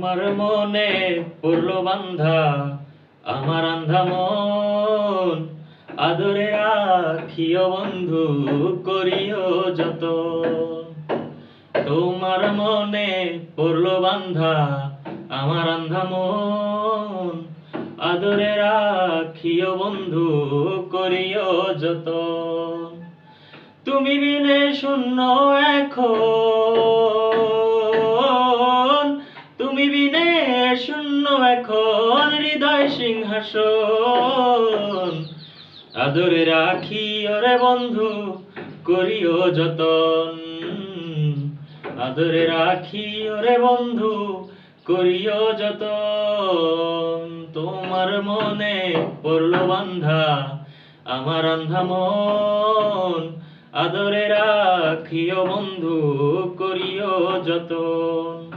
তোমার মনে পড়ল বান্ধা, আমার আন্ধা মন। আদরে রাখিও বন্ধু, করিও যত তোমার মনে পড়ল বান্ধা, আমার আন্ধা মন। আদরে রাখিও বন্ধু, করিও যত তুমি বিনে শূন্য এখন। শূন্য এখন হৃদয় সিংহাসন। আদরে রাখি ওরে বন্ধু, করিও যতন। আদরে রাখি ওরে বন্ধু, করিও যতন। তোমার মনে পড়ল বান্ধা, আমার আন্ধা মন। আদরে রাখিও বন্ধু, করিও যতন।